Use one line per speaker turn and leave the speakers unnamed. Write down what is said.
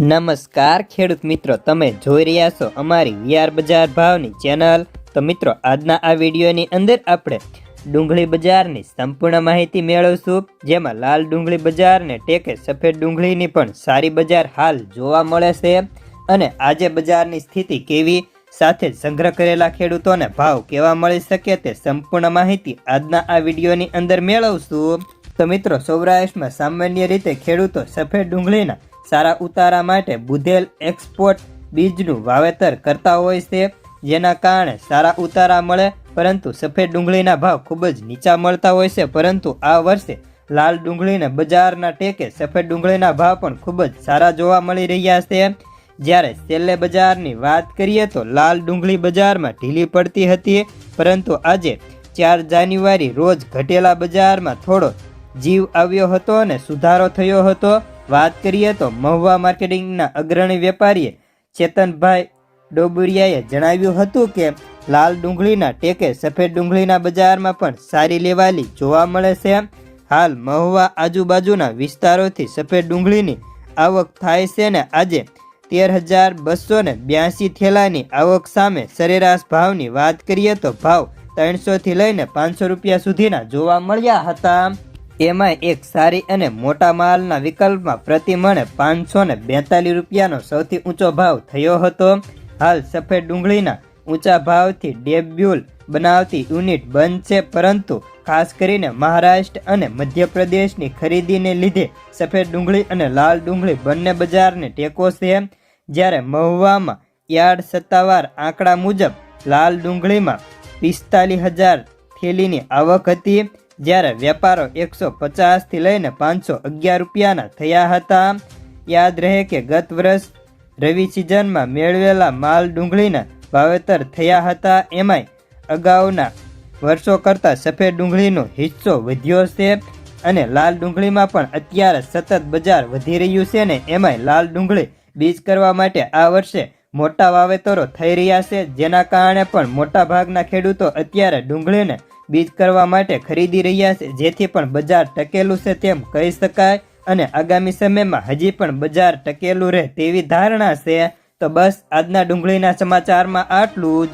નમસ્કાર ખેડૂત મિત્રો, તમે જોઈ રહ્યા છો અમારી વીઆર બજાર ભાવની ચેનલ. તો મિત્રો, આજના આ વિડીયોની અંદર આપણે ડુંગળી બજારની સંપૂર્ણ માહિતી મેળવશું, જેમાં લાલ ડુંગળી બજારને ટેકે સફેદ ડુંગળીની પણ સારી બજાર હાલ જોવા મળે છે. અને આજે બજારની સ્થિતિ કેવી? સાથે સંગ્રહ કરેલા ખેડૂતોને ભાવ કેવા મળી શકે તે સંપૂર્ણ માહિતી આજના આ વિડીયોની અંદર મેળવશું. તો મિત્રો, સૌરાષ્ટ્રમાં સામાન્ય રીતે ખેડૂતો સફેદ ડુંગળીના સારા ઉતારા માટે બુધેલ એક્સપોર્ટ બીજનું વાવેતર કરતા હોય છે, જેના કારણે સારા ઉતારા મળે, પરંતુ સફેદ ડુંગળીના ભાવ ખૂબ જ નીચા મળતા હોય છે, પરંતુ આ વર્ષે લાલ ડુંગળીને બજારના ટેકે સફેદ ડુંગળીના ભાવ પણ ખૂબ જ સારા જોવા મળી રહ્યા છે. જ્યારે છેલ્લે બજારની વાત કરીએ તો લાલ ડુંગળી બજારમાં ઢીલી પડતી હતી, પરંતુ આજે ચાર જાન્યુઆરી રોજ ઘટેલા બજારમાં થોડો જીવ આવ્યો હતો અને સુધારો થયો હતો. વાત કરીએ તો મહુવા માર્કેટિંગના અગ્રણી વેપારીએ ચેતનભાઈ ડોબુરિયાએ જણાવ્યું હતું કે, લાલ ડુંગળીના ટેકે સફેદ ડુંગળીના બજારમાં પણ સારી લેવાલી જોવા મળે છે. હાલ મહુવા આજુબાજુના વિસ્તારોથી સફેદ ડુંગળીની આવક થાય છે ને આજે તેર હજાર બસો ને બ્યાસી થેલાની આવક સામે સરેરાશ ભાવની વાત કરીએ તો ભાવ ત્રણસોથી લઈને પાંચસો રૂપિયા સુધીના જોવા મળ્યા હતા. એમાં એક સારી અને મોટા માલના વિકલ્પમાં પ્રતિમણે પાંચસો ને બેતાલીસ રૂપિયાનો સૌથી ઊંચો ભાવ થયો હતો. હાલ સફેદ ડુંગળીના ઊંચા ભાવથી ડેબ્યુલ બનાવતી યુનિટ બંધ છે, પરંતુ ખાસ કરીને મહારાષ્ટ્ર અને મધ્યપ્રદેશની ખરીદીને લીધે સફેદ ડુંગળી અને લાલ ડુંગળી બંને બજારને ટેકો છે. જ્યારે મહુવામાં યાર્ડ સત્તાવાર આંકડા મુજબ લાલ ડુંગળીમાં પિસ્તાલીસ હજાર થેલીની આવક હતી. જ્યારે વેપારો એકસો પચાસથી લઈને પાંચસો અગિયાર રૂપિયાના થયા હતા. યાદ રહે કે ગત વર્ષ રવિ સિઝનમાં મેળવેલા માલ ડુંગળીના વાવેતર થયા હતા. એમાંય અગાઉના વર્ષો કરતાં સફેદ ડુંગળીનો હિસ્સો વધ્યો છે અને લાલ ડુંગળીમાં પણ અત્યારે સતત બજાર વધી રહ્યું છે ને એમાંય લાલ ડુંગળી બીજ કરવા માટે આ વર્ષે મોટા વાવેતરો થઈ રહ્યા છે. જેના કારણે પણ મોટા ભાગના ખેડૂતો અત્યારે ડુંગળીને બીજ કરવા માટે ખરીદી રહ્યા છે, જેથી પણ બજાર ટકેલું છે તેમ કહી શકાય. અને આગામી સમયમાં હજી પણ બજાર ટકેલું રહે તેવી ધારણા છે. તો બસ આજના ડુંગળીના સમાચારમાં આટલું જ.